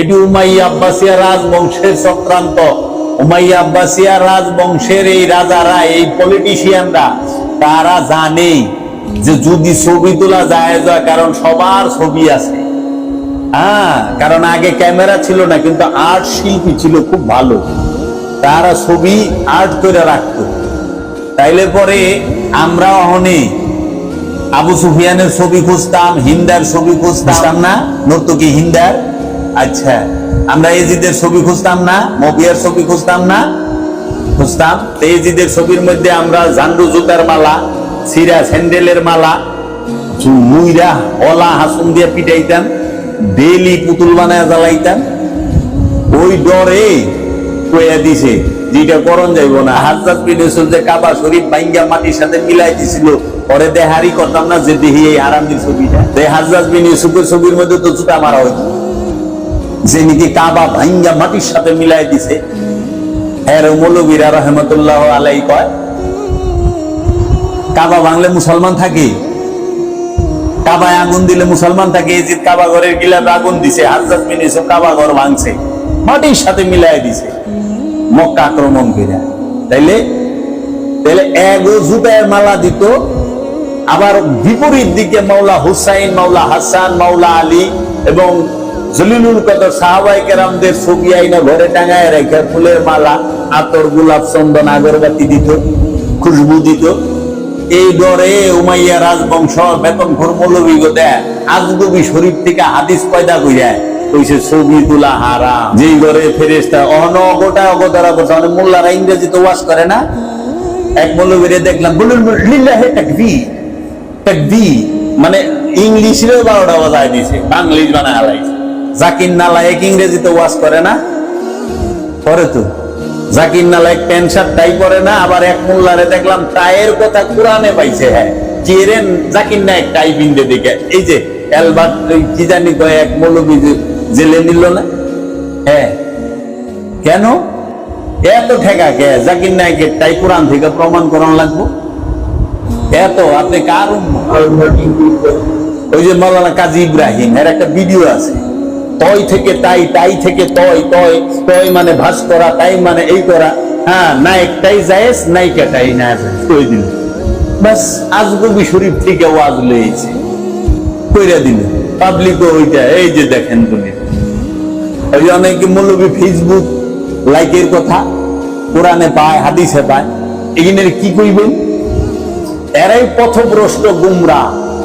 এটি উমাইয়া আব্বাসিয়া রাজবংশের চক্রান্ত। উমাইয়া আব্বাসিয়া রাজবংশের এই রাজারা, এই পলিটিশিয়ানরা তারা জানে যে যদি ছবি তোলা যায় যায় কারণ সবার ছবি আছে। হ্যাঁ কারণ আগে ক্যামেরা ছিল না, কিন্তু আর্ট শিল্পী ছিল, খুব ভালো। তারা ছবি আর্ট করে রাখতো। তাইলে পরে আমরা অহনে আবু সুফিয়ানের ছবি খুঁজতাম, হিন্দার ছবি খুঁজতাম না? নর্তকী হিন্দার? আচ্ছা আমরা এজিদের ছবি খুঁজতাম না মবিয়ার ছবি খুঁজতাম না। খুঁজতাম, তো এজিদের ছবির মধ্যে আমরা ঝান্ডু জুতার মালা, সিরা স্যান্ডেলের মালা মুইরা, অলা হাসুন দিয়ে পিটাইতাম ডেলি পুতুল বানায় জ্বালাইতাম। ওই ডরে কইয়া দিছে যেটা করণ যাইব না। বিন ইউসুফ যে কাবা শরীফ বাইঙ্গা মাটির সাথে মিলাই দিছিল, পরে দেহারি করতাম না যে দেহি এই আরামদির ছবিটা। যে হাজরাত বিন ইউসুফের ছবির মধ্যে তো জুতা মারা হইতো। যে নাকি কাবা ভাঙ্গা মাটির সাথে মিলাই দিছে। হ্যাঁ মৌলবীরা রহমতুল্লাহ আলাই কয়, কাবা ভাঙলে মুসলমান থাকে, কাবায় আগুন দিলে মুসলমান থাকে এজিদ কাবা ঘরের গিলাপ আগুন দিছে বিন ইউসুফ কাবা ঘর ভাঙছে, মাটির সাথে মিলাই দিছে, মক্কা আক্রমণ করে তাইলে তাইলে এগো জুতায়ের মালা দিত, আবার বিপরীত দিকে মাওলা হুসাইন, মাওলা হাসান, মাওলা আলী এবং জলিলুল সাহাবাই কেরামদের ছবি আইনা ঘরে টাঙায় রেখে ফুলের মালা, আতর চন্দন, আগরবাতি দিত, খুশবু দিত। এই ডরে উমাইয়া রাজবংশ, বেতন ঘর মৌলবী গো দেয়। আজগবি থেকে হাদিস পয়দা কইরায় কইছে, ছবি তোলা হারা যেই ঘরে ফেরেস্তা অন অগোটা করছে। মানে মোল্লারা ইংরেজি তো ওয়াশ করে না? এক মৌলবীরে দেখলাম বলুন, লিল্লাহে তাকবীর। তাকবীর মানে ইংলিশেরও বারোটা বাজায় দিছে, বাংলিশ বানায় হালাইছে। জাকির নালায়েক ইংরেজিতে ওয়াশ করে না? করে তো। জাকির নালায়েক প্যান্ট শার্ট টাই পরে না, আবার এক মোল্লারে দেখলাম টাইয়ের কথা কোরআনে পাইছে হ্যাঁ। কেরেন জাকির নায়ক টাই বিন্দে দেখে? এই যে অ্যালবার্ট কি জানি কয় এক মৌলবী জেলে নিল না? হ্যাঁ। কেন? এত ঠেকা কে? জাকির নায়কের টাই কোরআন থেকে প্রমাণ করান লাগবো? এত, আপনি কার ওই যে মৌলানা কাজী ইব্রাহিম, এর একটা ভিডিও আছে। তয় থেকে তাই তাই থেকে তয় তয় তয় মানে ভাস করা, তাই মানে এই করা। হ্যাঁ নায়কটাই জায়েজ নায়িকাটাই না কই দিল? বাস আজগবি শরীফ থেকে ওয়াজ লইছে। কইরা দিল পাবলিকও ওইটা, এই যে দেখেন তুমি। ওই অনেকে মৌলবী ফেসবুক লাইকের কথা, কোরআনে পায়, হাদিসে পায়। এখানে কি কইবেন? এরাই পথভ্রষ্ট গুমরা।